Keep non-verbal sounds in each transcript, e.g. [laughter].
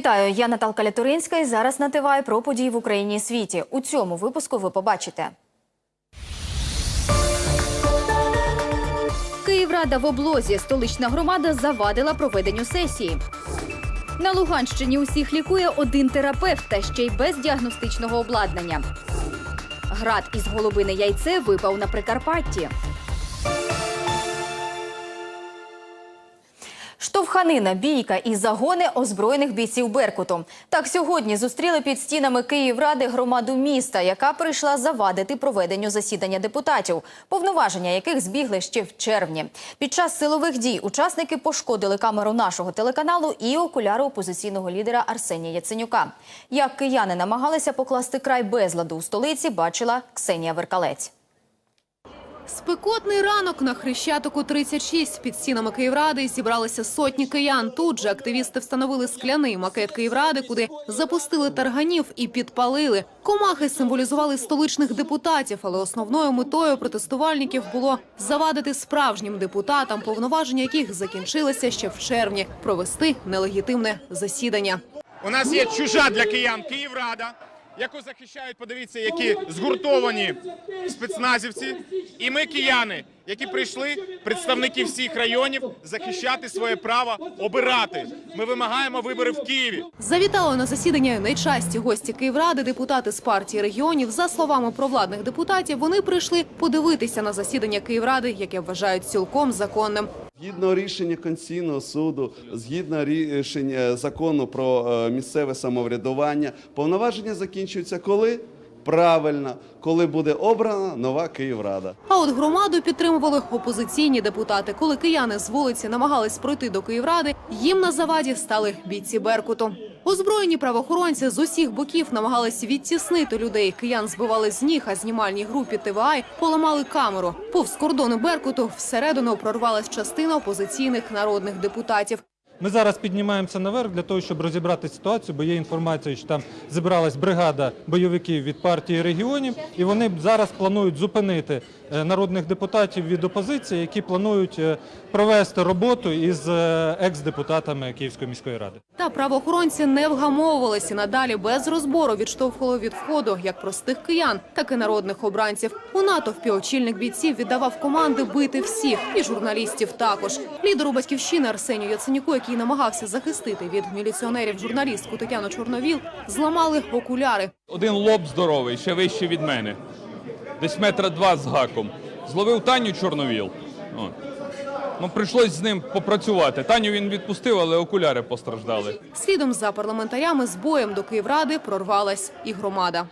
Вітаю, я Наталка Лятуринська і зараз на ТВА про події в Україні і світі. У цьому випуску ви побачите. Київрада в облозі. Столична громада завадила проведенню сесії. На Луганщині усіх лікує один терапевт та ще й без діагностичного обладнання. Град із голубине яйце випав на Прикарпатті. Штовханина, бійка і загони озброєних бійців Беркуту. Так сьогодні зустріли під стінами Київради громаду міста, яка прийшла завадити проведенню засідання депутатів, повноваження яких збігли ще в червні. Під час силових дій учасники пошкодили камеру нашого телеканалу і окуляри опозиційного лідера Арсенія Яценюка. Як кияни намагалися покласти край безладу у столиці, бачила Ксенія Веркалець. Спекотний ранок на Хрещатику 36 під стінами Київради зібралися сотні киян. Тут же активісти встановили скляний макет Київради, куди запустили тарганів і підпалили. Комахи символізували столичних депутатів, але основною метою протестувальників було завадити справжнім депутатам, повноваження яких закінчилися ще в червні, провести нелегітимне засідання. У нас є чужа для киян Київрада, яку захищають, подивіться, які згуртовані спецназівці. І ми, кияни, які прийшли, представники всіх районів, захищати своє право обирати. Ми вимагаємо вибори в Києві. Завітали на засідання найчасті гості Київради, депутати з партії регіонів. За словами провладних депутатів, вони прийшли подивитися на засідання Київради, яке вважають цілком законним. Згідно рішення Конституційного суду, згідно рішення закону про е, місцеве самоврядування, повноваження закінчуються коли? Правильно, коли буде обрана нова Київрада. А от громаду підтримували опозиційні депутати. Коли кияни з вулиці намагались пройти до Київради, їм на заваді стали бійці Беркуту. Озброєні правоохоронці з усіх боків намагались відтіснити людей. Киян збивали з ніг, а знімальній групі ТВА поламали камеру. Повз кордони Беркуту всередину прорвалась частина опозиційних народних депутатів. Ми зараз піднімаємося наверх для того, щоб розібрати ситуацію, бо є інформація, що там зібралась бригада бойовиків від партії регіонів, і вони зараз планують зупинити е, народних депутатів від опозиції, які планують е, провести роботу із е, екс-депутатами Київської міської ради. Та правоохоронці не вгамовувалися надалі без розбору відштовхували від входу як простих киян, так і народних обранців. У натовпі очільник бійців віддавав команди бити всіх і журналістів також. Лідеру батьківщини Арсенію Яценюку, який намагався захистити від міліціонерів журналістку Тетяну Чорновіл, зламали окуляри. Один лоб здоровий, ще вище від мене. Десь метра два з гаком. Зловив Таню Чорновіл. О. Ну, прийшлось з ним попрацювати. Таню він відпустив, але окуляри постраждали. Слідом за парламентарями з боєм до Київради прорвалась і громада.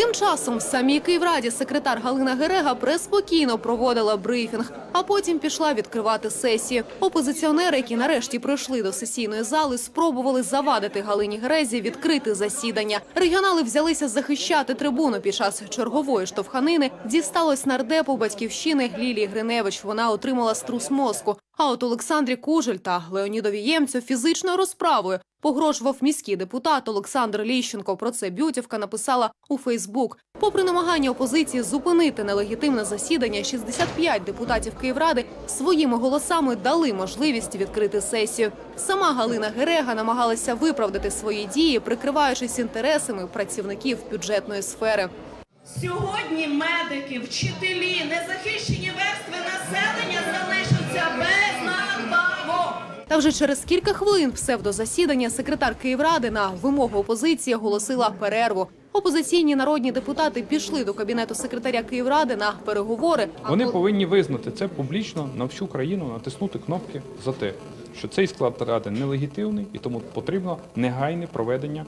Тим часом в самій Київраді секретар Галина Герега преспокійно проводила брифінг, а потім пішла відкривати сесії. Опозиціонери, які нарешті прийшли до сесійної зали, спробували завадити Галині Герезі відкрити засідання. Регіонали взялися захищати трибуну під час чергової штовханини. Дісталось нардепу батьківщини Лілії Гриневич. Вона отримала струс мозку. А от Олександрі Кужель та Леонідові Ємцю фізичною розправою погрожував міський депутат Олександр Ліщенко. Про це Бютівка написала у Фейсбук. Попри намагання опозиції зупинити нелегітимне засідання, 65 депутатів Київради своїми голосами дали можливість відкрити сесію. Сама Галина Герега намагалася виправдати свої дії, прикриваючись інтересами працівників бюджетної сфери. Сьогодні медики, вчителі, незахищені верстви населення залишаться без. Та вже через кілька хвилин псевдозасідання секретар Київради на вимогу опозиції оголосила перерву. Опозиційні народні депутати пішли до кабінету секретаря Київради на переговори. Вони повинні визнати це публічно на всю країну, натиснути кнопки за те, що цей склад ради нелегітимний і тому потрібно негайне проведення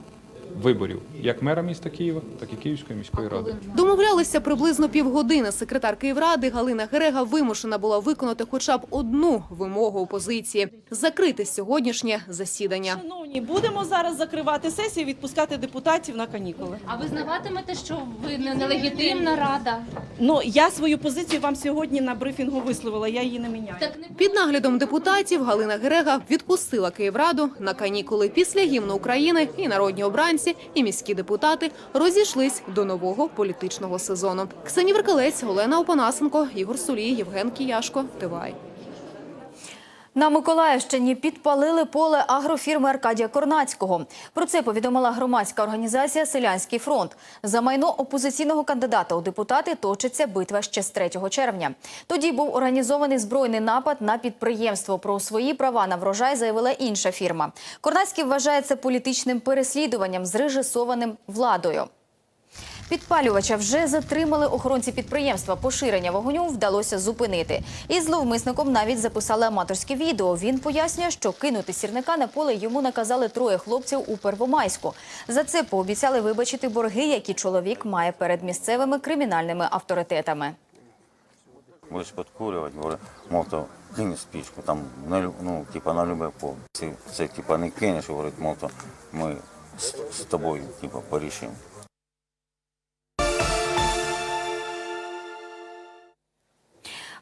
виборів як мера міста Києва, так і Київської міської ради. Домовлялися приблизно півгодини. Секретар Київради Галина Герега вимушена була виконати хоча б одну вимогу опозиції закрити сьогоднішнє засідання. Шановні, будемо зараз закривати сесію, відпускати депутатів на канікули. А визнаватимете, що ви не- нелегітимна рада? Ну я свою позицію вам сьогодні на брифінгу висловила. Я її не міняю. Так не Під наглядом депутатів Галина Герега відпустила Київраду на канікули після гімну України і народні обранці посадовці і міські депутати розійшлись до нового політичного сезону. Ксенія Веркалець, Олена Опанасенко, Ігор Сулій, Євген Кіяшко. ТВАЙ. На Миколаївщині підпалили поле агрофірми Аркадія Корнацького. Про це повідомила громадська організація Селянський фронт. За майно опозиційного кандидата у депутати точиться битва ще з 3 червня. Тоді був організований збройний напад на підприємство. Про свої права на врожай заявила інша фірма. Корнацький вважає це політичним переслідуванням, зрежисованим владою. Підпалювача вже затримали охоронці підприємства. Поширення вогню вдалося зупинити. І зловмисником навіть записали аматорське відео. Він пояснює, що кинути сірника на поле йому наказали троє хлопців у Первомайську. За це пообіцяли вибачити борги, які чоловік має перед місцевими кримінальними авторитетами. будешь подкуривать, говорю, мов то кинь спичку, там, ну, типа, на любе поле. Це, це, типа, не кинеш, говорить, мов то ми з, з тобою, типа, порішимо.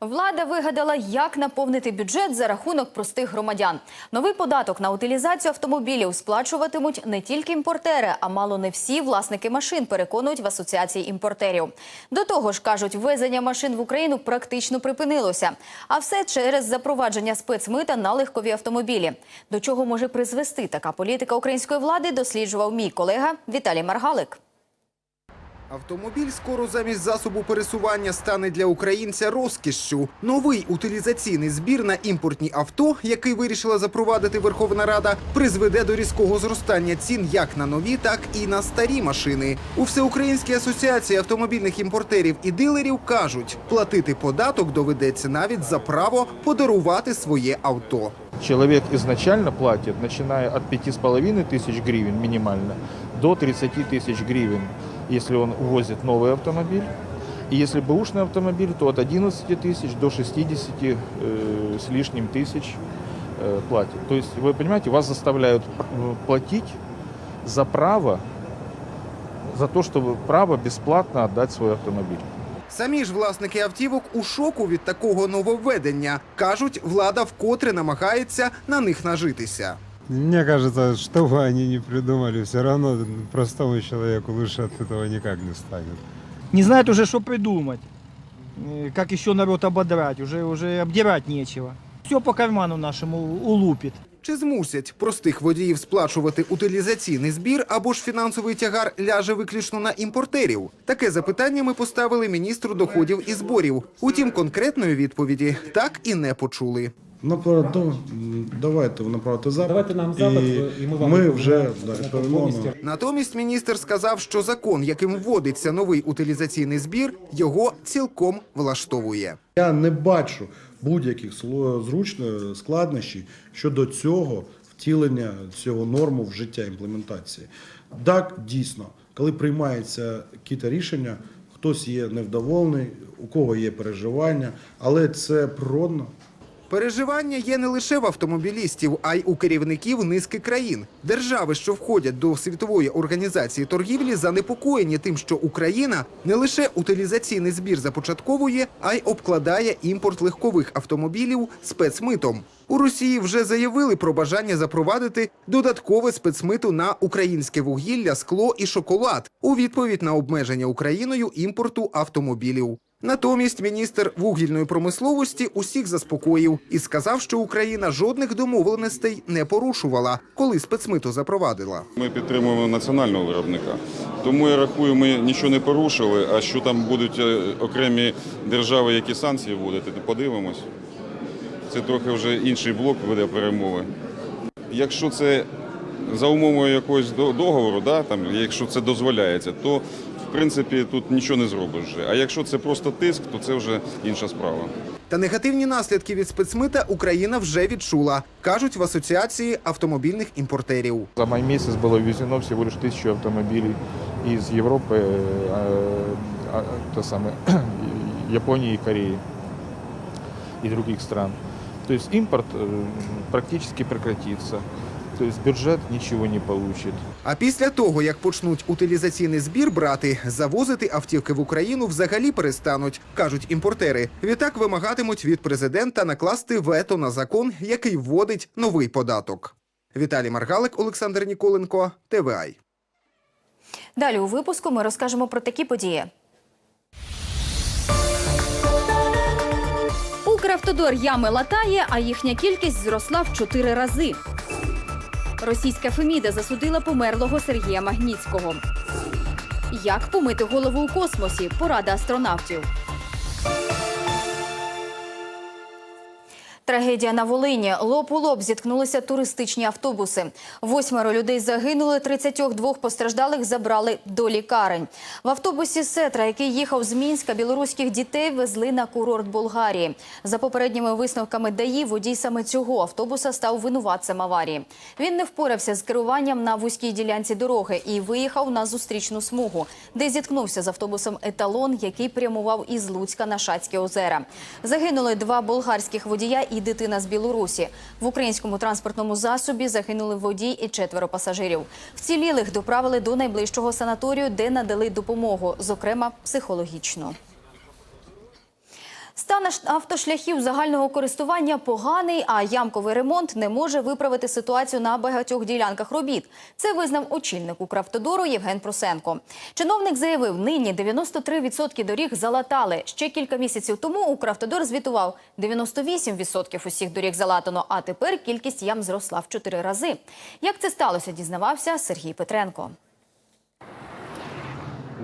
Влада вигадала, як наповнити бюджет за рахунок простих громадян. Новий податок на утилізацію автомобілів сплачуватимуть не тільки імпортери, а мало не всі власники машин, переконують в асоціації імпортерів. До того ж, кажуть, ввезення машин в Україну практично припинилося. А все через запровадження спецмита на легкові автомобілі. До чого може призвести така політика української влади, досліджував мій колега Віталій Маргалик. Автомобіль скоро замість засобу пересування стане для українця розкішшю. Новий утилізаційний збір на імпортні авто, який вирішила запровадити Верховна Рада, призведе до різкого зростання цін як на нові, так і на старі машини. У Всеукраїнській асоціації автомобільних імпортерів і дилерів кажуть, платити податок доведеться навіть за право подарувати своє авто. Человек изначально платит, начиная от 5,5 тысяч гривен минимально до 30 тысяч гривен, если он увозит новый автомобиль. И если бэушный автомобиль, то от 11 тысяч до 60 э, с лишним тысяч э, платит. То есть, вы понимаете, вас заставляют э, платить за право, за то, чтобы право бесплатно отдать свой автомобиль. Самі ж власники автівок у шоку від такого нововведення. Кажуть, влада вкотре намагається на них нажитися. Мне кажется, что бы они ни придумали, все равно простому человеку лучше от этого никак не станет. Не знает уже, что придумать. Э, Как еще народ ободрать, уже, уже обдирать нечего. Все по карману нашему улупит. Чи змусять простих водіїв сплачувати утилізаційний збір або ж фінансовий тягар ляже виключно на імпортерів? Таке запитання ми поставили міністру доходів і зборів. Утім, конкретної відповіді так і не почули. Напра- до- Давайте направити запит. Давайте нам і, запит, і ми вам ми вже на да, відповімо Натомість міністр сказав, що закон, яким вводиться новий утилізаційний збір, його цілком влаштовує. Я не бачу будь-яких зручно складнощів щодо цього втілення цього норму в життя імплементації. Так, дійсно, коли приймається якісь рішення, хтось є невдоволений, у кого є переживання, але це природно. Переживання є не лише в автомобілістів, а й у керівників низки країн. Держави, що входять до світової організації торгівлі, занепокоєні тим, що Україна не лише утилізаційний збір започатковує, а й обкладає імпорт легкових автомобілів спецмитом. У Росії вже заявили про бажання запровадити додаткове спецмито на українське вугілля, скло і шоколад у відповідь на обмеження Україною імпорту автомобілів. Натомість міністр вугільної промисловості усіх заспокоїв і сказав, що Україна жодних домовленостей не порушувала, коли спецмито запровадила. Ми підтримуємо національного виробника. Тому я рахую, ми нічого не порушили. А що там будуть е, окремі держави, які санкції то подивимось. Це трохи вже інший блок веде перемови. Якщо це за умовою якогось до- договору, да, там, якщо це дозволяється, то принципі тут нічого не зробиш. вже. А якщо це просто тиск, то це вже інша справа. Та негативні наслідки від спецмита Україна вже відчула, кажуть в асоціації автомобільних імпортерів. За май месяц было ввезено всего лишь тысячу автомобилей из Европы, э, а, то самое, [clears throat] Японии и Кореи и других стран. То есть импорт э, практически прекратится. То есть бюджет ничего не получит. А після того, як почнуть утилізаційний збір брати, завозити автівки в Україну взагалі перестануть, кажуть імпортери. Відтак вимагатимуть від президента накласти вето на закон, який вводить новий податок. Віталій Маргалик, Олександр Ніколенко, ТВАЙ. Далі у випуску ми розкажемо про такі події. Укравтодор ями латає, а їхня кількість зросла в чотири рази. Російська Феміда засудила померлого Сергія Магніцького. Як помити голову у космосі? Порада астронавтів. Трагедія на Волині. Лоб у лоб зіткнулися туристичні автобуси. Восьмеро людей загинули, 32 постраждалих забрали до лікарень. В автобусі Сетра, який їхав з Мінська, білоруських дітей везли на курорт Болгарії. За попередніми висновками ДАІ, водій саме цього автобуса став винуватцем аварії. Він не впорався з керуванням на вузькій ділянці дороги і виїхав на зустрічну смугу, де зіткнувся з автобусом «Еталон», який прямував із Луцька на Шацьке озера. Загинули два болгарських водія і дитина з Білорусі. В українському транспортному засобі загинули водій і четверо пасажирів. Вцілілих доправили до найближчого санаторію, де надали допомогу, зокрема психологічну. Стан автошляхів загального користування поганий, а ямковий ремонт не може виправити ситуацію на багатьох ділянках робіт. Це визнав очільник Укравтодору Євген Прусенко. Чиновник заявив, нині 93% доріг залатали. Ще кілька місяців тому Укравтодор звітував 98% усіх доріг залатано, а тепер кількість ям зросла в 4 рази. Як це сталося, дізнавався Сергій Петренко.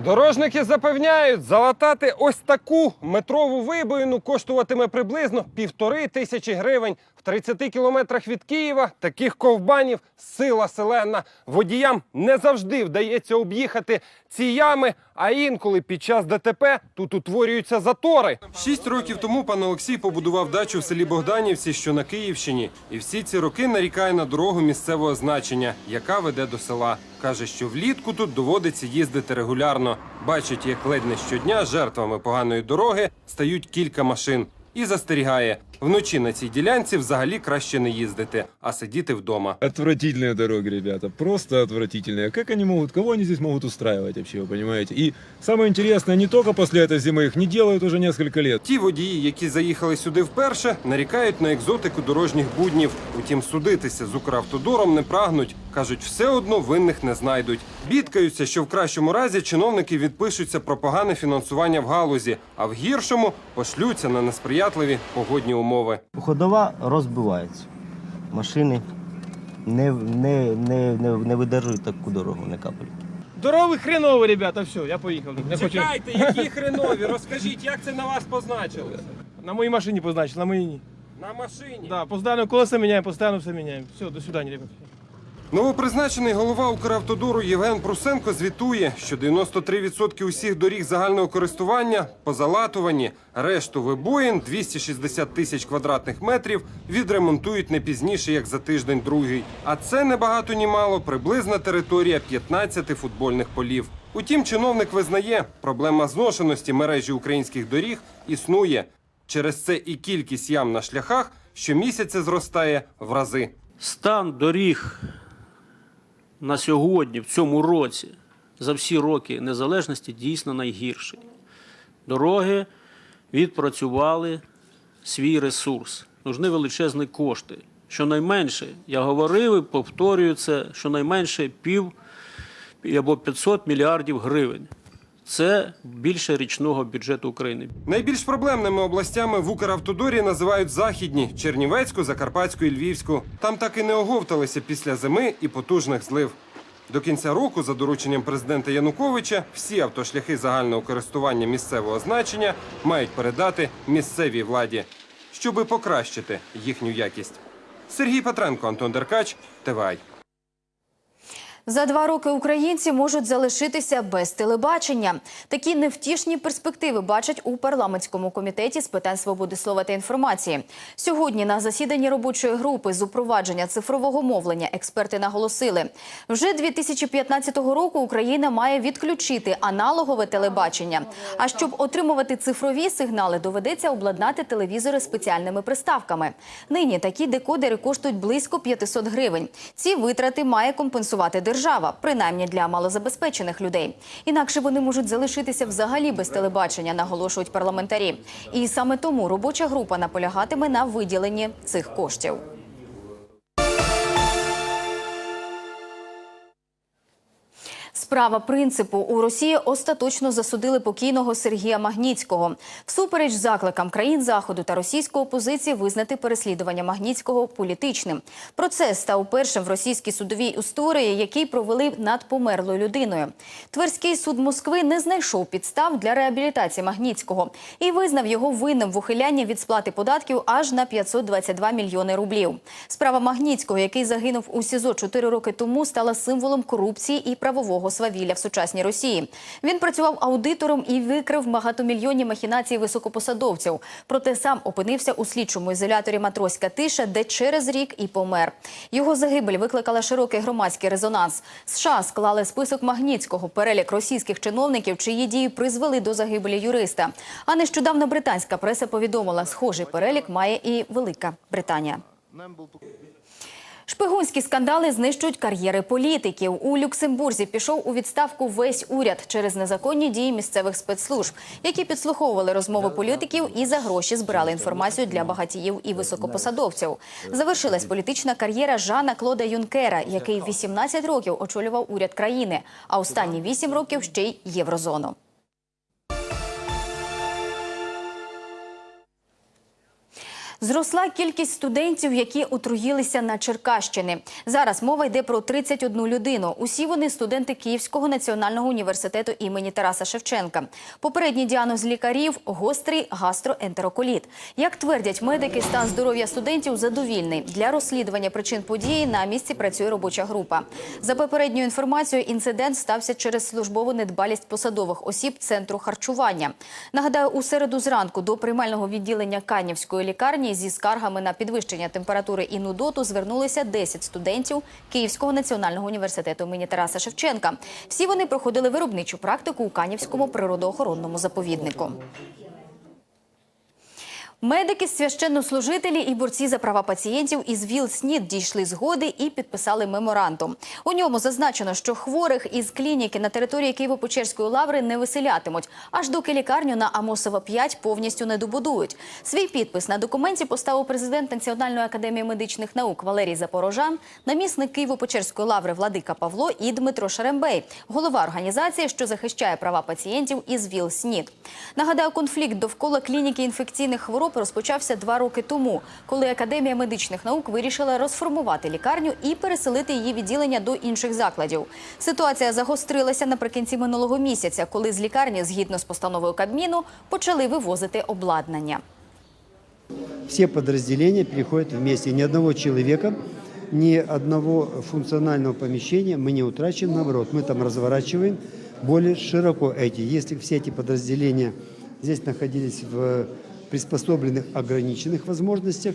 Дорожники запевняють, залатати ось таку метрову вибоїну коштуватиме приблизно півтори тисячі гривень. В 30 кілометрах від Києва таких ковбанів сила селена. Водіям не завжди вдається об'їхати ці ями, а інколи під час ДТП тут утворюються затори. Шість років тому пан Олексій побудував дачу в селі Богданівці, що на Київщині, і всі ці роки нарікає на дорогу місцевого значення, яка веде до села. Каже, що влітку тут доводиться їздити регулярно. Бачить, як ледь не щодня жертвами поганої дороги стають кілька машин. І застерігає, вночі на цій ділянці взагалі краще не їздити, а сидіти вдома. Отвратительные дороги, ребята, просто отвратительные. Как они могут, кого они здесь могут устраивать вообще, вы понимаете? И самое интересное, не только после этой зимы, их не делают уже несколько лет. Ті водії, які заїхали сюди вперше, нарікають на екзотику дорожніх буднів. Утім, судитися з Укравтодором не прагнуть. Кажуть, все одно винних не знайдуть. Бідкаються, що в кращому разі чиновники відпишуться про погане фінансування в галузі, а в гіршому пошлються на несприятливі погодні умови. Ходова розбивається. Машини не, не, не, не, не видержують таку дорогу, не капель. Дороги хренові, ребята, все, я поїхав. Не хочу. Чекайте, які хренові? Розкажіть, як це на вас позначилося? На моїй машині позначили, на моїй ні. На машині. Да, постійно колеса міняємо, постійно все міняємо. Все, до свидання, ребята. Новопризначений голова Укравтодору Євген Прусенко звітує, що 93% усіх доріг загального користування позалатувані. Решту вибоїн 260 тисяч квадратних метрів відремонтують не пізніше, як за тиждень-другий. А це не багато ні мало приблизна територія 15 футбольних полів. Утім, чиновник визнає, проблема зношеності мережі українських доріг існує. Через це і кількість ям на шляхах щомісяця зростає в рази. Стан доріг на сьогодні, в цьому році, за всі роки незалежності, дійсно найгірший. Дороги відпрацювали свій ресурс. Нужні величезні кошти. Щонайменше, я говорив і повторюю це, щонайменше пів або 500 мільярдів гривень. Це більше річного бюджету України. Найбільш проблемними областями в Укравтодорі називають західні Чернівецьку, Закарпатську і Львівську. Там так і не оговталися після зими і потужних злив. До кінця року, за дорученням президента Януковича, всі автошляхи загального користування місцевого значення мають передати місцевій владі, щоби покращити їхню якість. Сергій Петренко, Антон Деркач, ТВАЙ. За два роки українці можуть залишитися без телебачення. Такі невтішні перспективи бачать у парламентському комітеті з питань свободи слова та інформації. Сьогодні на засіданні робочої групи з упровадження цифрового мовлення експерти наголосили, вже 2015 року Україна має відключити аналогове телебачення. А щоб отримувати цифрові сигнали, доведеться обладнати телевізори спеціальними приставками. Нині такі декодери коштують близько 500 гривень. Ці витрати має компенсувати держава, принаймні для малозабезпечених людей. Інакше вони можуть залишитися взагалі без телебачення, наголошують парламентарі. І саме тому робоча група наполягатиме на виділенні цих коштів. Справа принципу у Росії остаточно засудили покійного Сергія Магніцького. Всупереч закликам країн заходу та російської опозиції визнати переслідування Магніцького політичним. Процес став першим в російській судовій історії, який провели над померлою людиною. Тверський суд Москви не знайшов підстав для реабілітації Магніцького і визнав його винним в ухилянні від сплати податків аж на 522 мільйони рублів. Справа Магніцького, який загинув у СІЗО 4 роки тому, стала символом корупції і правового свавілля в сучасній Росії. Він працював аудитором і викрив багатомільйонні махінації високопосадовців. Проте сам опинився у слідчому ізоляторі Матроська тиша, де через рік і помер. Його загибель викликала широкий громадський резонанс. США склали список Магніцького, перелік російських чиновників, чиї дії призвели до загибелі юриста. А нещодавно британська преса повідомила, схожий перелік має і Велика Британія. Шпигунські скандали знищують кар'єри політиків. У Люксембурзі пішов у відставку весь уряд через незаконні дії місцевих спецслужб, які підслуховували розмови політиків і за гроші збирали інформацію для багатіїв і високопосадовців. Завершилась політична кар'єра Жана Клода Юнкера, який 18 років очолював уряд країни, а останні 8 років ще й єврозону. Зросла кількість студентів, які отруїлися на Черкащині. Зараз мова йде про 31 людину. Усі вони студенти Київського національного університету імені Тараса Шевченка. Попередній діагноз лікарів – гострий гастроентероколіт. Як твердять медики, стан здоров'я студентів задовільний. Для розслідування причин події на місці працює робоча група. За попередньою інформацією, інцидент стався через службову недбалість посадових осіб центру харчування. Нагадаю, у середу зранку до приймального відділення Канівської лікарні зі скаргами на підвищення температури і нудоту звернулися 10 студентів Київського національного університету імені Тараса Шевченка. Всі вони проходили виробничу практику у Канівському природоохоронному заповіднику. Медики, священнослужителі і борці за права пацієнтів із ВІЛ-СНІД дійшли згоди і підписали меморандум. У ньому зазначено, що хворих із клініки на території Києво-Печерської лаври не виселятимуть, аж доки лікарню на Амосова 5 повністю не добудують. Свій підпис на документі поставив президент Національної академії медичних наук Валерій Запорожан, намісник Києво-Печерської лаври Владика Павло і Дмитро Шерембей, голова організації, що захищає права пацієнтів із ВІЛ-СНІД. Нагадаю, конфлікт довкола клініки інфекційних хвороб розпочався два роки тому, коли Академія медичних наук вирішила розформувати лікарню і переселити її відділення до інших закладів. Ситуація загострилася наприкінці минулого місяця, коли з лікарні, згідно з постановою Кабміну, почали вивозити обладнання. Все подразделения переходят вместе. Ни одного человека, ни одного функционального помещения мы не утрачиваем, наоборот, мы там разворачиваем более широко эти. Если все эти подразделения здесь находились в в приспособленных ограниченных возможностях,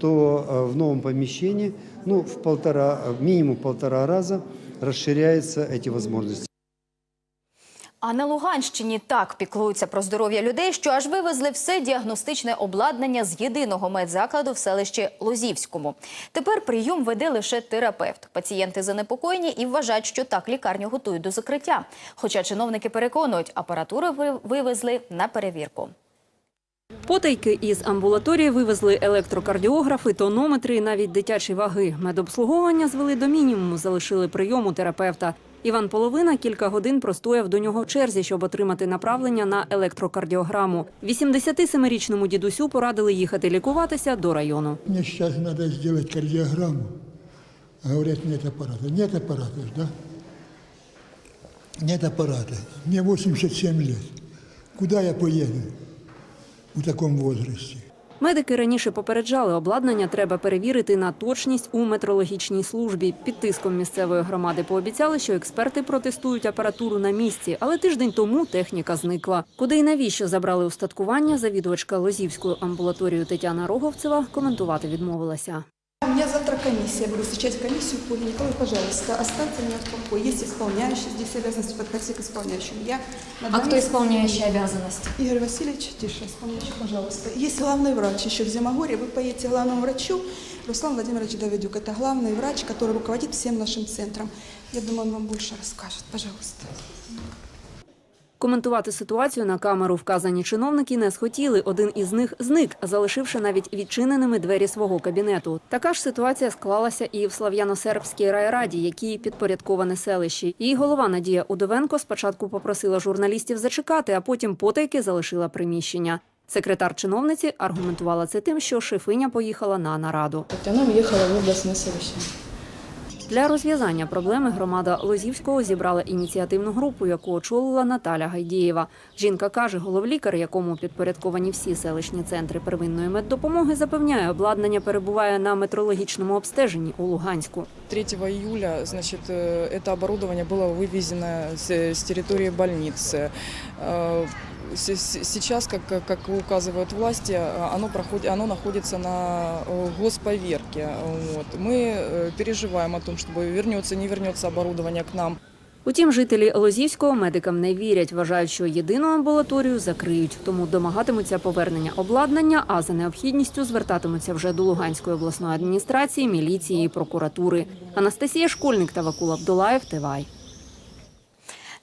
то э, в новом помещении ну, в полтора, минимум полтора раза расширяются эти возможности. А на Луганщині так піклуються про здоров'я людей, що аж вивезли все діагностичне обладнання з єдиного медзакладу в селищі Лозівському. Тепер прийом веде лише терапевт. Пацієнти занепокоєні і вважають, що так лікарню готують до закриття. Хоча чиновники переконують, апаратуру ви- вивезли на перевірку. Потайки із амбулаторії вивезли електрокардіографи, тонометри і навіть дитячі ваги. Медобслуговування звели до мінімуму, залишили прийом у терапевта. Іван Половина кілька годин простояв до нього в черзі, щоб отримати направлення на електрокардіограму. 87-річному дідусю порадили їхати лікуватися до району. Мне сейчас надо сделать кардиограмму. Говорят, нет аппарата. Нет аппарата, да? Нет аппарата. Мне 87 лет. Куда я поеду в такому возрасте? Медики раніше попереджали, обладнання треба перевірити на точність у метрологічній службі. Під тиском місцевої громади пообіцяли, що експерти протестують апаратуру на місці, але тиждень тому техніка зникла. Куди і навіщо забрали устаткування, завідувачка Лозівської амбулаторії Тетяна Роговцева коментувати відмовилася. У меня завтра комиссия, буду встречать комиссию по гинекологии. Пожалуйста, оставьте меня в покое. Есть исполняющий здесь обязанности, подходите к исполняющему. Я на А данный- кто исполняющий обязанности? Игорь Васильевич, тише, исполняющий, пожалуйста. Есть главный врач еще в Зимогорье. Вы поедете к главному врачу, Руслан Владимирович Давидюк. Это главный врач, который руководит всем нашим центром. Я думаю, он вам больше расскажет. Пожалуйста. Коментувати ситуацію на камеру вказані чиновники не схотіли. Один із них зник, залишивши навіть відчиненими двері свого кабінету. Така ж ситуація склалася і в Слав'яно-Сербській райраді, якій підпорядковане селище. Її голова Надія Удовенко спочатку попросила журналістів зачекати, а потім потайки залишила приміщення. Секретар чиновниці аргументувала це тим, що шефиня поїхала на нараду. Она уехала в областное совещание. Для розв'язання проблеми громада Лозівського зібрала ініціативну групу, яку очолила Наталя Гайдієва. Жінка каже, головлікар, якому підпорядковані всі селищні центри первинної меддопомоги, запевняє, обладнання перебуває на метрологічному обстеженні у Луганську. 3 июля значит, э, это оборудование было вывезено с, с территории больницы. Э, с- с- Сейчас, как, как указывают власти, э, оно, проходит, оно находится на э, госповерке. Вот. Мы э, переживаем о том, чтобы вернется, не вернется оборудование к нам. Утім, жителі Лозівського медикам не вірять, вважають, що єдину амбулаторію закриють, тому домагатимуться повернення обладнання, а за необхідністю звертатимуться вже до Луганської обласної адміністрації, міліції і прокуратури. Анастасія Школьник та Вакул Абдулаєв, Тивай.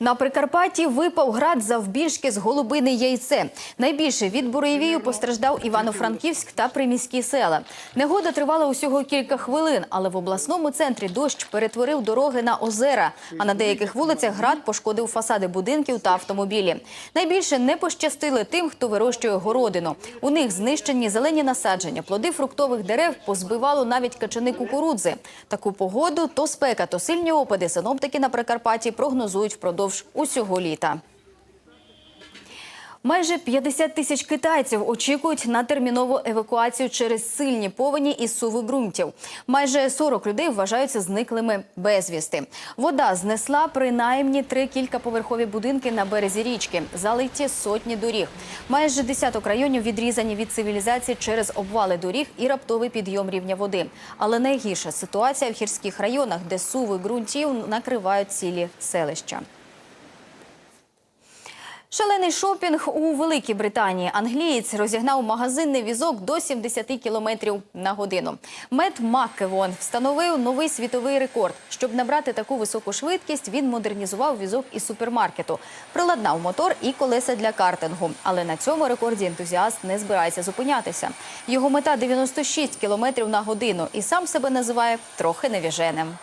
На Прикарпатті випав град завбільшки з голубине яйце. Найбільше від буревію постраждав Івано-Франківськ та приміські села. Негода тривала усього кілька хвилин, але в обласному центрі дощ перетворив дороги на озера. А на деяких вулицях град пошкодив фасади будинків та автомобілі. Найбільше не пощастили тим, хто вирощує городину. У них знищені зелені насадження, плоди фруктових дерев позбивало навіть качани кукурудзи. Таку погоду то спека, то сильні опади синоптики на Прикарпатті прогнозують впродовж усього літа. Майже 50 тисяч китайців очікують на термінову евакуацію через сильні повені і суви ґрунтів. Майже 40 людей вважаються зниклими безвісти. Вода знесла принаймні три кількаповерхові будинки на березі річки, залиті сотні доріг. Майже десяток районів відрізані від цивілізації через обвали доріг і раптовий підйом рівня води. Але найгірша ситуація в гірських районах, де суви ґрунтів накривають цілі селища. Шалений шопінг у Великій Британії. Англієць розігнав магазинний візок до 70 кілометрів на годину. Мет Маккевон встановив новий світовий рекорд. Щоб набрати таку високу швидкість, він модернізував візок із супермаркету, приладнав мотор і колеса для картингу. Але на цьому рекорді ентузіаст не збирається зупинятися. Його мета 96 кілометрів на годину, і сам себе називає трохи невіженим.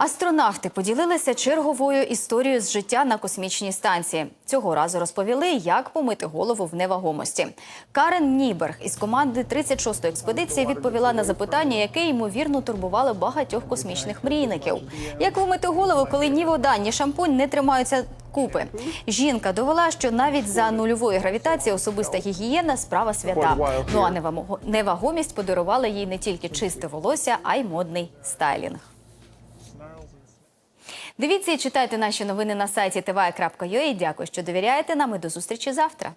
Астронавти поділилися черговою історією з життя на космічній станції. Цього разу розповіли, як помити голову в невагомості. Карен Ніберг із команди 36-ї експедиції відповіла на запитання, яке ймовірно турбувало багатьох космічних мрійників. Як вимити голову, коли ні вода, ні шампунь не тримаються купи? Жінка довела, що навіть за нульової гравітації особиста гігієна справа свята. Ну а невагомість подарувала їй не тільки чисте волосся, а й модний стайлінг. Дивіться і читайте наші новини на сайті tv.ua. Дякую, що довіряєте нам і до зустрічі завтра.